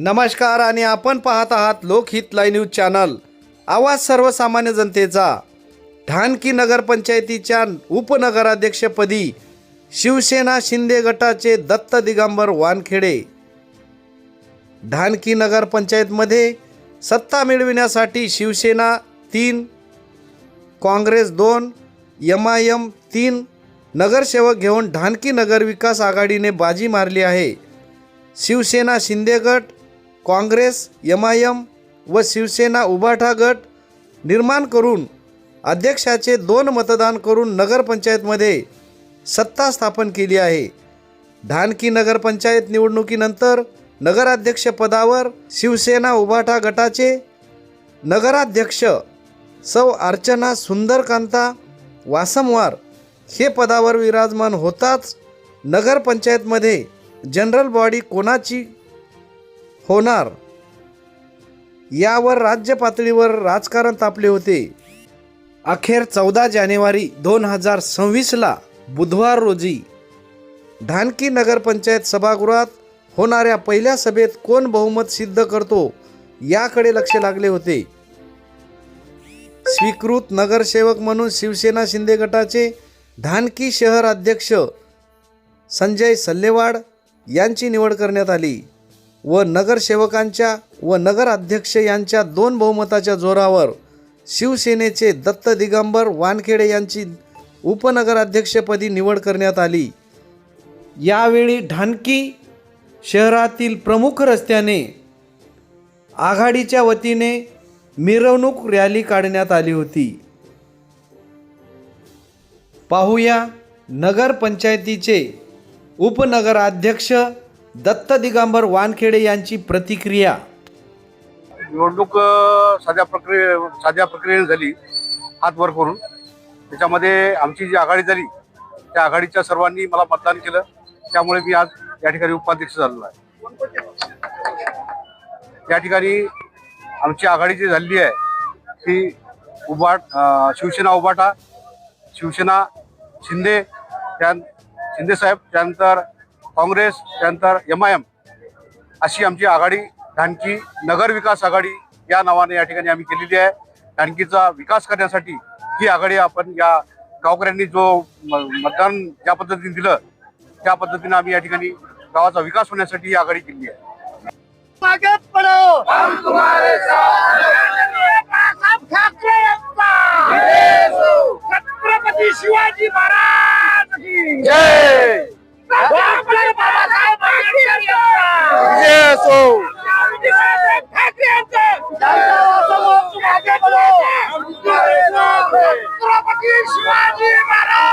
नमस्कार आणि आपण पाहत आहात लोकहित लाईव्ह न्यूज चॅनल. आवाज सर्वसामान्य जनतेचा. ढानकी नगरपंचायतीच्या उपनगराध्यक्षपदी शिवसेना शिंदे गटाचे दत्त दिगंबर वानखेडे. ढानकी नगरपंचायतमध्ये सत्ता मिळविण्यासाठी शिवसेना तीन काँग्रेस दोन एम आय एम तीन नगरसेवक घेऊन ढानकी नगर विकास आघाडीने बाजी मारली आहे. शिवसेना शिंदे गट काँग्रेस एम आय एम व शिवसेना उभाठा गट निर्माण करून अध्यक्षाचे दोन मतदान करून नगरपंचायतमध्ये सत्ता स्थापन केली आहे. ढानकी नगरपंचायत निवडणुकीनंतर नगराध्यक्षपदावर शिवसेना उभाठा गटाचे नगराध्यक्ष सौ अर्चना सुंदरकांता वासमवार हे पदावर विराजमान होताच नगरपंचायतमध्ये जनरल बॉडी कोणाची होणार. यावर राज्य पातळीवर राजकारण तापले होते. अखेर चौदा जानेवारी दोन हजार सव्वीसला बुधवार रोजी ढानकी नगरपंचायत सभागृहात होणाऱ्या पहिल्या सभेत कोण बहुमत सिद्ध करतो याकडे लक्ष लागले होते. स्वीकृत नगरसेवक म्हणून शिवसेना शिंदे गटाचे ढानकी शहर अध्यक्ष संजय सल्लेवाड यांची निवड करण्यात आली. व नगरसेवकांच्या व नगराध्यक्ष यांच्या दोन बहुमताच्या जोरावर शिवसेनेचे दत्त दिगंबर वानखेडे यांची उपनगराध्यक्षपदी निवड करण्यात आली. यावेळी ढानकी शहरातील प्रमुख रस्त्याने आघाडीच्या वतीने मिरवणूक रॅली काढण्यात आली होती. पाहूया नगरपंचायतीचे उपनगराध्यक्ष दत्त दिगंबर वानखेडे यांची प्रतिक्रिया. निवडणूक साध्या प्रक्रिये साध्या प्रक्रियेने झाली हात वर करून. त्याच्यामध्ये आमची जी आघाडी झाली त्या आघाडीच्या सर्वांनी मला मतदान केलं. त्यामुळे मी आज या ठिकाणी उपाध्यक्ष झालेलो आहे. या ठिकाणी आमची आघाडी जी झालेली आहे ती उभाट शिवसेना उभाटा शिवसेना शिंदे त्या शिंदे साहेब त्यानंतर काँग्रेस त्यानंतर एम आय एम अशी आमची आघाडी ढानकी नगर विकास आघाडी या नावाने या ठिकाणी आम्ही केलेली आहे. ढानकीचा विकास करण्यासाठी ही आघाडी आपण या गावकऱ्यांनी जो म- मतदान ज्या पद्धतीने दिलं त्या पद्धतीने आम्ही या ठिकाणी गावाचा विकास होण्यासाठी ही आघाडी केली आहे. आगे बढ़ो हम तुम्हारे साथ ठाकरे छत्रपति शिवाजी महाराज की. जय. बढ़ो छत्रपति शिवाजी महाराज.